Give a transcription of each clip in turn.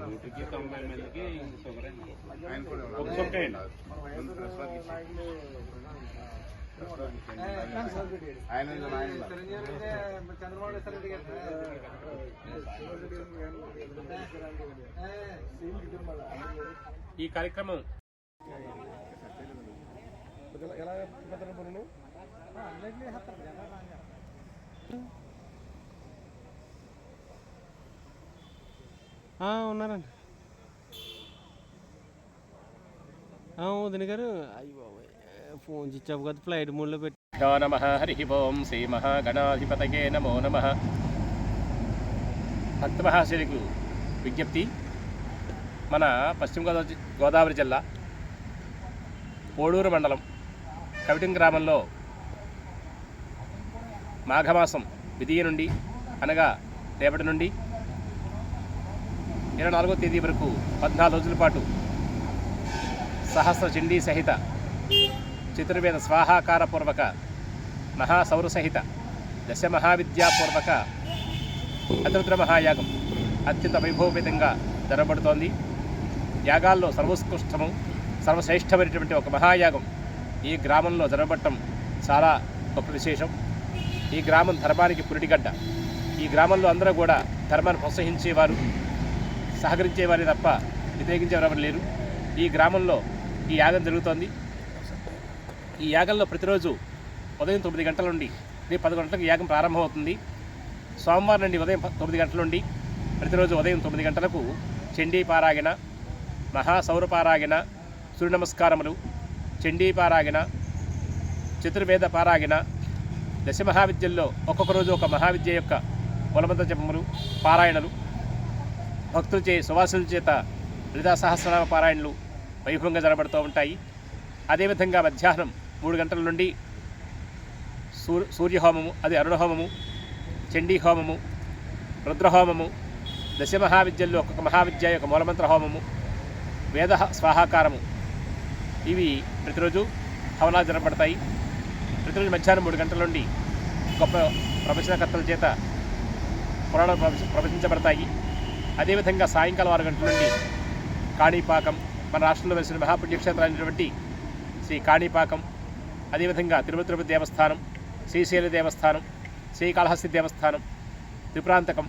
నూటికి తొంభై మందికి ఆయన కూడా ఒక చుక్క వేయండి. ముందు ప్రెస్ వర్క్ ఇచ్చి. ప్రెస్ వర్క్ ఇచ్చేయండి. ఆయన ఆయన ఆయన ఈ కార్యక్రమం ఉన్నారండి. వదిన గారు అయ్యి బాబాయ్ ఫోన్ ఇచ్చావు కదా ఫ్లైట్ మోడ్లో పెట్టి. నమ హరి ఓం శ్రీ మహాగణాధిపతకే నమో నమ. భక్త మహాశయులకు విజ్ఞప్తి మన పశ్చిమ గోదావరి గోదావరి జిల్లా పోడూరు మండలం కవిటిం గ్రామంలో మాఘమాసం విధియ నుండి అనగా రేపటి నుండి ఇరవై నాలుగో తేదీ వరకు పద్నాలుగు రోజుల పాటు సహస్ర చండీ సహిత చతుర్వేద స్వాహాకారపూర్వక మహాసౌర సహిత దశ మహావిద్యాపూర్వక అతిరుద్ర మహాయాగం అత్యంత వైభవపేతంగా జరగబడుతోంది యాగాల్లో సర్వోత్కృష్టము సర్వశ్రేష్టమైనటువంటి ఒక మహాయాగం ఈ గ్రామంలో జరగబడటం చాలా గొప్ప విశేషం. ఈ గ్రామం ధర్మానికి పురిటిగడ్డ. ఈ గ్రామంలో అందరూ కూడా ధర్మాన్ని ప్రోత్సహించేవారు. సహకరించేవారే తప్ప వ్యతిరేకించేవారు ఎవరు లేరు. ఈ గ్రామంలో ఈ యాగం జరుగుతోంది. ఈ యాగంలో ప్రతిరోజు ఉదయం తొమ్మిది గంటల నుండి రేపు పదకొండు గంటలకు యాగం ప్రారంభమవుతుంది. సోమవారం నుండి ఉదయం తొమ్మిది గంటల నుండి ప్రతిరోజు ఉదయం తొమ్మిది గంటలకు చండీ పారాగిన మహాసౌర సూర్య నమస్కారములు చండీ పారాగిన చతుర్వేద పారాగిన దశ మహావిద్యల్లో ఒక్కొక్క రోజు ఒక మహావిద్య యొక్క కులమంత జపములు పారాయణలు భక్తుల చే సువాసుల చేత లలితా సహస్రనామ పారాయణలు వైభవంగా జరబడుతూ ఉంటాయి. అదేవిధంగా మధ్యాహ్నం మూడు గంటల నుండి సూర్ సూర్యహోమము అది అరుణహోమము చండీహోమము రుద్రహోమము దశ మహావిద్యల్లో ఒక్కొక్క మహావిద్య యొక్క మూలమంత్ర హోమము వేద స్వాహాకారము. ఇవి ప్రతిరోజు హవనాలు జరపడతాయి ప్రతిరోజు మధ్యాహ్నం మూడు గంటల నుండి గొప్ప ప్రవచనకర్తల చేత పురాణాలు ప్రవచ- ప్రవచించబడతాయి. అదేవిధంగా సాయంకాలం ఆరు గంటల నుండి కాణిపాకం మన రాష్ట్రంలో వెలిసిన మహాపుణ్యక్షేత్రాలైనటువంటి శ్రీ కాణిపాకం అదేవిధంగా తిరుమల తిరుపతి దేవస్థానం శ్రీశైల దేవస్థానం శ్రీకాళహస్తి దేవస్థానం త్రిప్రాంతకం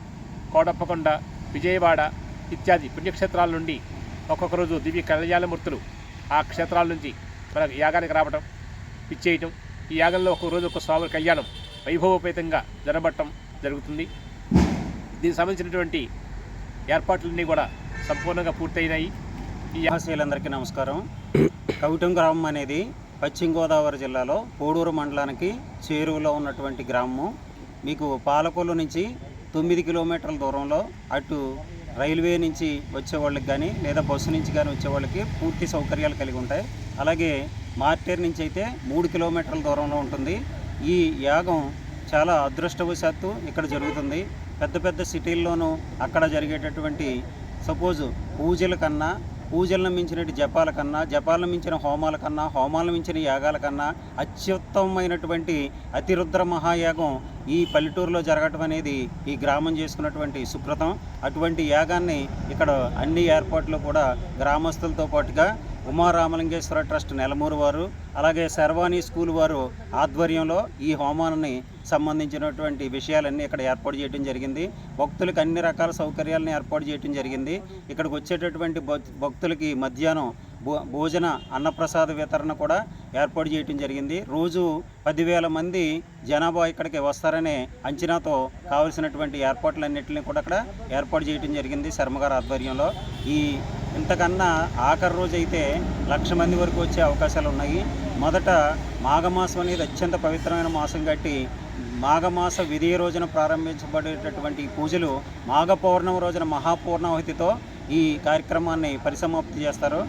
కోటప్పకొండ విజయవాడ ఇత్యాది పుణ్యక్షేత్రాల నుండి ఒక్కొక్క రోజు దివ్య కళ్యాణమూర్తులు ఆ క్షేత్రాల నుంచి మన యాగానికి రావటం ఇచ్చేయటం ఈ యాగంలో ఒక రోజు ఒక స్వామి కళ్యాణం వైభవోపేతంగా జరగబట్టం జరుగుతుంది. దీనికి సంబంధించినటువంటి ఏర్పాట్లన్నీ కూడా సంపూర్ణంగా పూర్తయినాయి. ఈ యా- నమస్కారం. కవిటం గ్రామం అనేది పశ్చిమ గోదావరి జిల్లాలో పోడూరు మండలానికి చేరువలో ఉన్నటువంటి గ్రామము. మీకు పాలకొల్లు నుంచి తొమ్మిది కిలోమీటర్ల దూరంలో అటు రైల్వే నుంచి వచ్చే వాళ్ళకి కానీ లేదా బస్సు నుంచి కానీ వచ్చే వాళ్ళకి పూర్తి సౌకర్యాలు కలిగి ఉంటాయి. అలాగే మార్టేర్ నుంచి అయితే మూడు కిలోమీటర్ల దూరంలో ఉంటుంది. ఈ యాగం చాలా అదృష్టవశాత్తు ఇక్కడ జరుగుతుంది. పెద్ద పెద్ద సిటీల్లోనూ అక్కడ జరిగేటటువంటి సపోజ్ పూజల కన్నా పూజలను మించిన జపాల కన్నా జపాలను మించిన హోమాల కన్నా హోమాలను మించిన యాగాల కన్నా అత్యుత్తమమైనటువంటి అతిరుద్ర మహాయాగం ఈ పల్లెటూరులో జరగటం అనేది ఈ గ్రామం చేసుకున్నటువంటి సుకృతం. అటువంటి యాగాన్ని ఇక్కడ అన్ని ఏర్పాట్లు కూడా గ్రామస్తులతో పాటుగా ఉమారామలింగేశ్వర ట్రస్ట్ నెలమూరు వారు అలాగే శర్వాణి స్కూల్ వారు ఆధ్వర్యంలో ఈ హోమాన్ని సంబంధించినటువంటి విషయాలన్నీ ఇక్కడ ఏర్పాటు చేయడం జరిగింది. భక్తులకు అన్ని రకాల సౌకర్యాలను ఏర్పాటు చేయడం జరిగింది. ఇక్కడికి వచ్చేటటువంటి భక్- భక్తులకి మధ్యాహ్నం భో భోజన అన్నప్రసాద వితరణ కూడా ఏర్పాటు చేయడం జరిగింది. రోజు పదివేల మంది జనాభా ఇక్కడికి వస్తారనే అంచనాతో కావలసినటువంటి ఏర్పాట్లన్నింటినీ కూడా అక్కడ ఏర్పాటు చేయడం జరిగింది శర్మగారు ఆధ్వర్యంలో. ఈ ఇంతకన్నా ఆఖరి రోజు అయితే లక్ష మంది వరకు వచ్చే అవకాశాలు ఉన్నాయి మొదట మాఘమాసం అనేది అత్యంత పవిత్రమైన మాసం కట్టి మాఘమాస విధియ రోజున ప్రారంభించబడేటటువంటి పూజలు మాఘ పౌర్ణమి రోజున మహాపూర్ణాహుతితో ఈ కార్యక్రమాన్ని పరిసమాప్తి చేస్తారు.